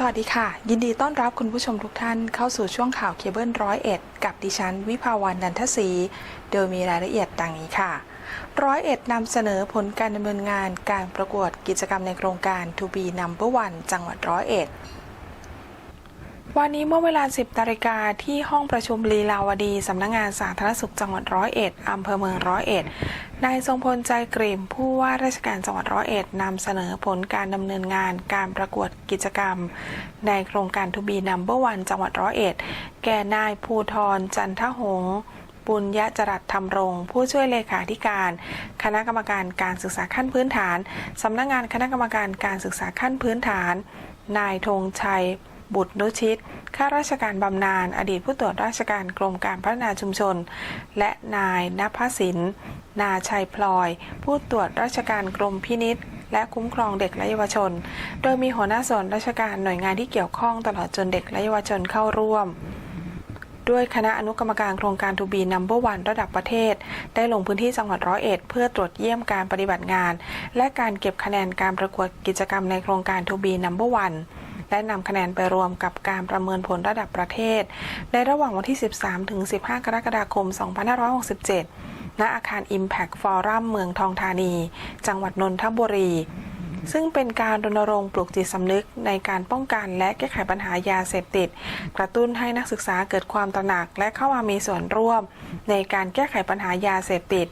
สวัสดีค่ะ ยินดีต้อนรับคุณผู้ชมทุกท่านเข้าสู่ช่วงข่าวเคเบิลร้อยเอ็ดกับดิฉัน วิภาวันนันทศรีโดยมีรายละเอียดดังนี้ค่ะร้อยเอ็ดนำเสนอผลการดำเนินงานการประกวดกิจกรรมในโครงการ To be Number One จังหวัดร้อยเอ็ด วันนี้เมื่อเวลา 10นาฬิกาที่ห้องประชุมลีลาวดี สำนักงงานสาธารณสุขจังหวัดร้อยเอ็ดอำเภอเมืองร้อยเอ็ด นายทรงพลใจกริ่มผู้ว่าราชการจังหวัดร้อยเอ็ดนำเสนอผลการดำเนินงานการประกวดกิจกรรม ในโครงการทูบีนัมเบอร์วันจังหวัดร้อยเอ็ด แก่นายภูทรจันทหงษ์ปุญญจรัตธรรมรงผู้ช่วยเลขาธิการ คณะกรรมการการศึกษาขั้นพื้นฐานสำนักงานคณะกรรมการการศึกษาขั้นพื้นฐาน นายธงชัย บุตรนุชิต ข้าราชการบำนาญ อดีตผู้ตรวจราชการกรมการพัฒนาชุมชน และนายนภสิน นาชัยพลอย ผู้ตรวจราชการกรมพินิษและคุ้มครองเด็กและเยาวชน โดยมีหัวหน้าส่วนราชการหน่วยงานที่เกี่ยวข้องตลอดจนเด็กและเยาวชนเข้าร่วมด้วยคณะอนุกรรมการโครงการทูบีนัมเบอร์วันระดับประเทศ ได้ลงพื้นที่จังหวัดร้อยเอ็ดเพื่อตรวจเยี่ยมการปฏิบัติงาน และการเก็บคะแนนการประกวดกิจกรรมในโครงการทูบีนัมเบอร์วัน และนำคะแนนไปรวมกับการประเมินผลระดับประเทศ ในระหว่างวันที่ 13 ถึง 15 กรกฎาคม 2567 ณ อาคาร Impact Forum เมืองทองธานี จังหวัดนนทบุรี ซึ่งเป็นการรณรงค์ปลุกจิตสำนึกในการป้องกันและแก้ไขปัญหายาเสพติด กระตุ้นให้นักศึกษาเกิดความตระหนักและเข้ามามีส่วนร่วม ในการแก้ไขปัญหายาเสพติด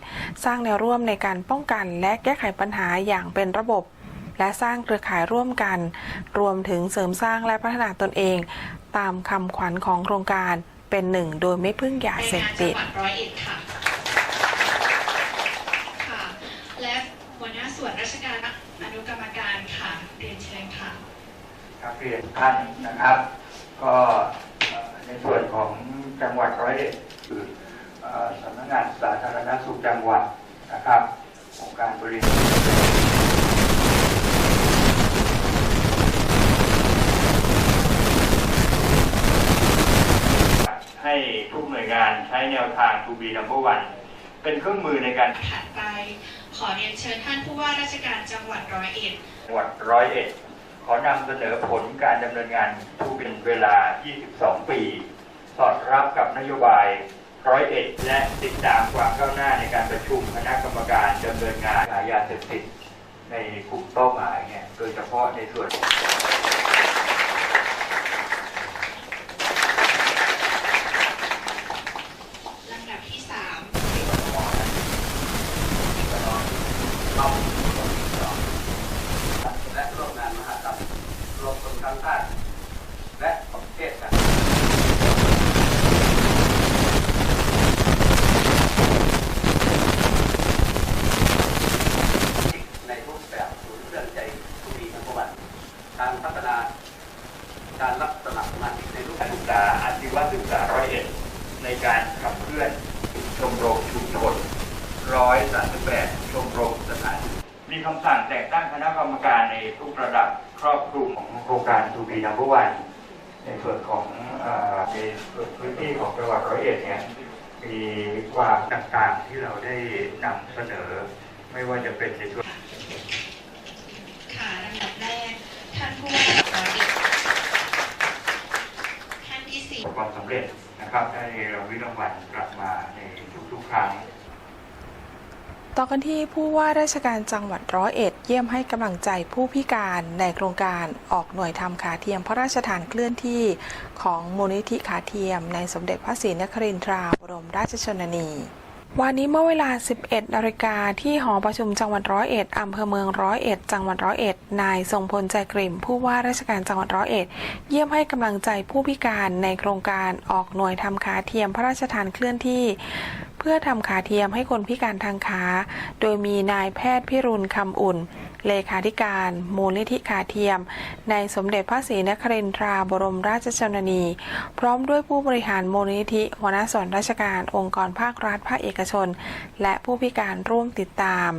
สร้างแนวร่วมในการป้องกันและแก้ไขปัญหาอย่างเป็นระบบ และสร้างเครือข่ายร่วมกัน รวมถึงเสริมสร้างและพัฒนาตนเอง ตามคำขวัญของโครงการเป็นหนึ่งโดยไม่พึ่งยาเสพติดในงานจังหวัดร้อยเอ็ดค่ะค่ะและหัวหน้าส่วนราชการอนุกรรมการค่ะเรียนเชิญค่ะครับเรียนท่านนะครับ ก็เอ่อในส่วนของจังหวัดร้อยเอ็ดคือเอ่อสำนักงานสาธารณสุขจังหวัดนะครับองค์การบริหารให้ทุกหน่วยงาน ใช้แนวทาง to be number one เป็นเครื่องมือในการถัดไป ขอเรียนเชิญท่านผู้ว่าราชการจังหวัดร้อยเอ็ดจังหวัดร้อยเอ็ดขอนำเสนอผลการดำเนินงานทุกเป็นเวลา 22 ปี สอดรับกับนโยบายร้อยเอ็ดและติดตามความก้าวหน้าในการประชุมคณะกรรมการดำเนินงานยาเสพติดในกลุ่มเป้าหมายเนี่ยโดยเฉพาะในส่วน ลำดับที่สาม และร่วมงานมหากรรมรวมคนข้างชาติและของประเทศกันในรูปแบบศูนย์เครื่องใจทุกปีทั้งวันการพัฒนาการรับสมัครสมาชิกในรูป การศึกษาอาชีวศึกษาร้อยเอ็ดใน การขับเคลื่อนชมรมชุมชนร้อยสามสิบแปดชมรมสถานศึกษามีคำสั่งแต่งตั้งคณะกรรมการในทุกระดับครอบคลุมของโครงการทูบีนัมเบอร์วันในส่วนของเอ่อในพื้นที่ของจังหวัดร้อยเอ็ดเนี่ยมีความต่างๆที่เราได้นำเสนอ ไม่ว่าจะเป็นในส่วนค่ะลำดับแรกท่านผู้ว่าร้อยเอ็ดท่านที่สี่ความสำเร็จ นะครับได้รางวิรางวัลกลับมาในทุกๆครั้ง ต่อกันที่ผู้ว่าราชการจังหวัดร้อยเอ็ด เยี่ยมให้กำลังใจผู้พิการในโครงการออกหน่วยทำขาเทียมพระราชทานเคลื่อนที่ของมูลนิธิขาเทียม ในสมเด็จพระศรีนครินทราบรมราชชนนี วันนี้เมื่อเวลา 11นาฬิกาที่หอประชุมจังหวัดร้อยเอ็ดอำเภอเมืองร้อยเอ็ด จังหวัดร้อยเอ็ด นายทรงพลใจกริ่ม ผู้ว่าราชการจังหวัดร้อยเอ็ด เยี่ยมให้กำลังใจผู้พิการในโครงการออกหน่วยทำขาเทียมพระราชทานเคลื่อนที่ เพื่อทำขาเทียมให้คนพิการทางขา โดยมีนายแพทย์พิรุณคำอุ่น เลขาธิการมูลนิธิขาเทียม ในสมเด็จพระศรีนครินทราบรมราชชนนี พร้อมด้วยผู้บริหารมูลนิธิหัวหน้าส่วนราชการองค์กรภาครัฐภาคเอกชน และผู้พิการร่วมติดตาม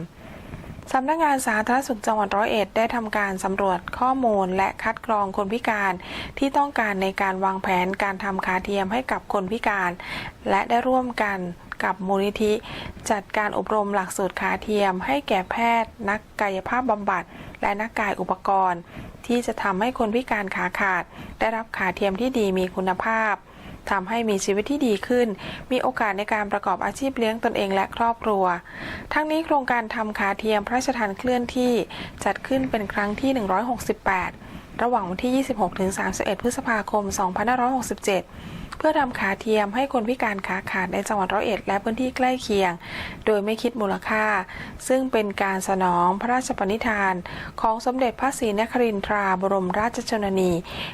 สำนักงานสาธารณสุขจังหวัดร้อยเอ็ดได้ทำการสำรวจข้อมูลและคัดกรองคนพิการที่ต้องการในการวางแผนการทำขาเทียมให้กับคนพิการ และได้ร่วมกัน กับมูลนิธิ จัดการอบรมหลักสูตรขาเทียม ให้แก่แพทย์ นักกายภาพบำบัด และนักกายอุปกรณ์ ที่จะทำให้คนพิการขาขาด ได้รับขาเทียมที่ดีมีคุณภาพทำให้มีชีวิตที่ดีขึ้น มีโอกาสในการประกอบอาชีพเลี้ยงตนเองและครอบครัว ทั้งนี้โครงการทำขาเทียมพระราชทานเคลื่อนที่จัดขึ้นเป็นครั้งที่ 168 ระหว่างวันที่ 26-31 พฤษภาคม 2567 เพื่อทำขาเทียมให้คนพิการขาขาดในจังหวัดร้อยเอ็ดและพื้นที่ใกล้เคียง โดยไม่คิดมูลค่า ซึ่งเป็นการสนองพระราชปณิธาน ของสมเด็จพระศรีนครินทราบรมราชชนนี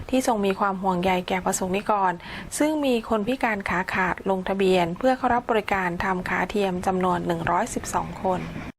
ที่ทรงมีความห่วงใยแก่ประสงค์นิกร ซึ่งมีคนพิการขาขาดลงทะเบียน เพื่อเข้ารับบริการทำขาเทียมจำนวน 112 คน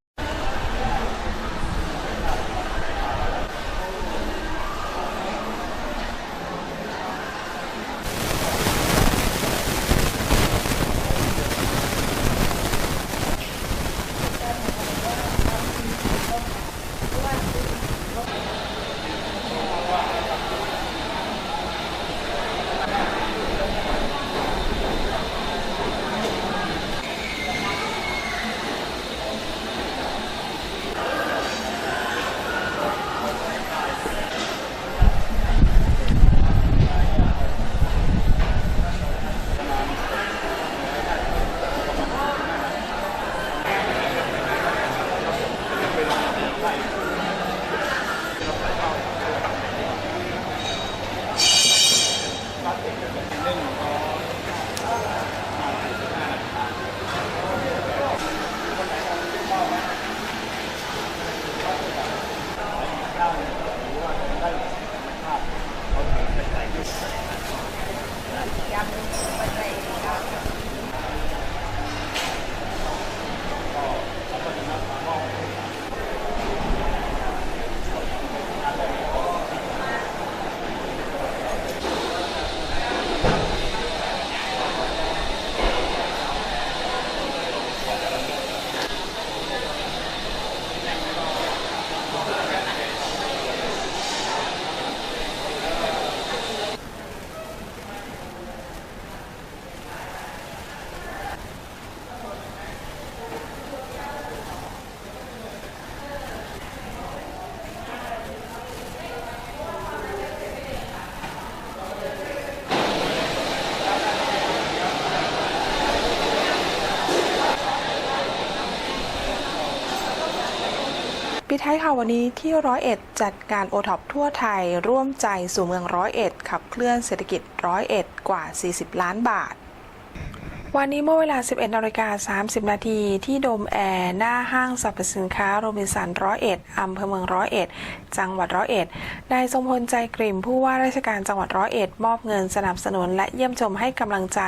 ปิดท้ายข่าววันนี้ที่ร้อยเอ็ดจัดการโอท็อปทั่วไทยร่วมใจสู่เมืองร้อยเอ็ดขับเคลื่อนเศรษฐกิจร้อยเอ็ดกว่า 40 ล้านบาท วันนี้เมื่อเวลา 11นาฬิกา30 นาทีที่โดมแอร์หน้าห้างสรรพสินค้าโรบินสันร้อยเอ็ดอำเภอเมืองร้อยเอ็ดจังหวัดร้อยเอ็ดนายทรงพลใจกริ่มผู้ว่าราชการจังหวัดร้อยเอ็ดมอบเงินสนับสนุนและเยี่ยมชมให้กำลังใจ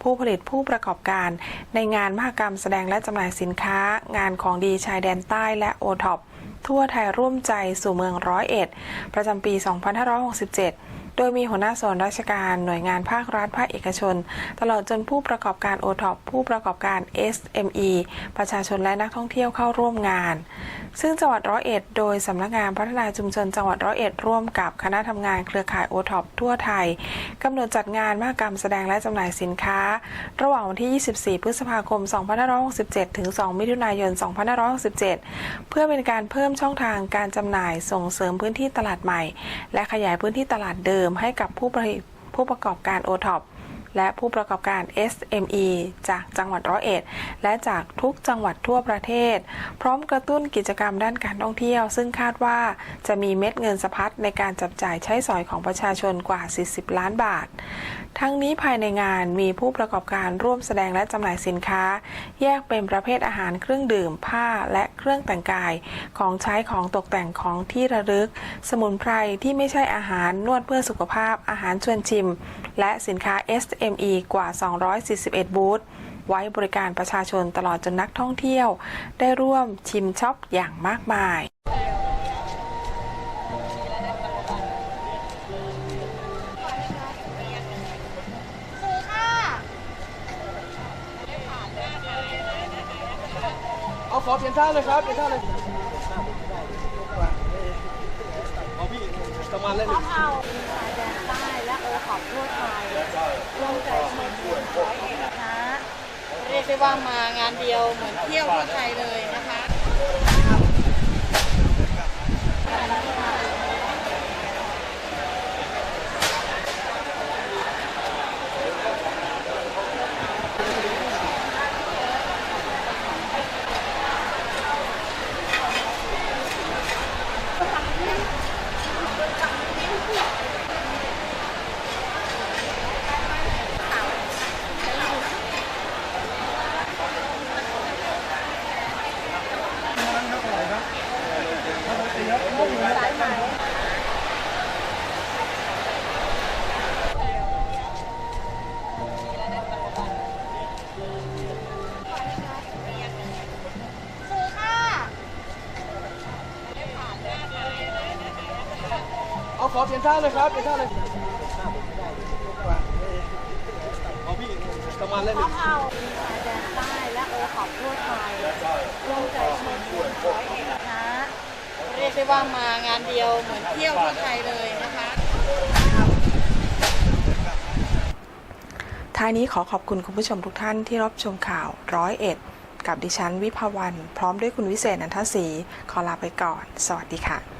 ผู้ผลิตผู้ประกอบการ ในงานมหกรรมแสดงและจำหน่ายสินค้า งานของดีชายแดนใต้และโอท็อป ทั่วไทยร่วมใจสู่เมืองร้อยเอ็ดประจำปี 2567 โดยมีหัวหน้าส่วนราชการหน่วยงานภาครัฐภาคเอกชน ตลอดจนผู้ประกอบการโอท็อปผู้ประกอบการ SME ประชาชนและนักท่องเที่ยวเข้าร่วมงาน ซึ่งจังหวัดร้อยเอ็ดโดยสำนักงานพัฒนาชุมชนจังหวัดร้อยเอ็ดร่วมกับคณะทำงานเครือข่ายโอท็อปทั่วไทยกำหนดจัดงานมหกรรมแสดงและจำหน่ายสินค้า ระหว่างวันที่ 24 พฤษภาคม 2567 ถึง 2 มิถุนายน 2567 เพื่อเป็นการเพิ่มช่องทางการจำหน่ายส่งเสริมพื้นที่ตลาดใหม่ และขยายพื้นที่ตลาดเดิมมให้กับผู้ผู้ประกอบการโอท็อป และผู้ประกอบการ SME จากจังหวัดร้อยเอ็ด และจากทุกจังหวัดทั่วประเทศ พร้อมกระตุ้นกิจกรรมด้านการท่องเที่ยว ซึ่งคาดว่าจะมีเม็ดเงินสะพัดในการจับจ่ายใช้สอยของประชาชนกว่า 40 ล้านบาท ทั้งนี้ภายในงานมีผู้ประกอบการร่วมแสดงและจำหน่ายสินค้า แยกเป็นประเภทอาหารเครื่องดื่มผ้าและเครื่องแต่งกาย ของใช้ของตกแต่งของที่ระลึก สมุนไพรที่ไม่ใช่อาหารนวดเพื่อสุขภาพอาหารชวนชิม และสินค้า S SME กว่า 241 บูธไว้บริการประชาชนตลอดจนนักท่องเที่ยว ได้ร่วมชิมช็อปอย่างมากมายเอาขอเปลี่ยนท่าเลยครับเปลี่ยนท่าเลยเอาพี่ประมาณเล่นเอาชายแดนใต้และโอขอบทั่วไทย ร่วมใจเมืองร้อยเอ็ดนะคะ เรียกกได้ว่ามางานเดียวเหมือนเที่ยวทั่วไทยเลยนะคะ ขอเปลี่ยนท่าเลยครับ เปลี่ยนท่าเลยเอาพี่ประมาณเล่นเอาเอาแดนใต้และโอขอบทั่วไทยรวมใจชนร้อยเอ็ดนะเรียกได้ว่ามางานเดียวเหมือนเที่ยวทั่วไทยเลยนะคะท้ายนี้ขอขอบคุณคุณผู้ชมทุกท่านที่รับชมข่าวร้อยเอ็ดกับดิฉันวิภาวัน พร้อมด้วยคุณวิเศษนันทศรีขอลาไปก่อน สวัสดีค่ะ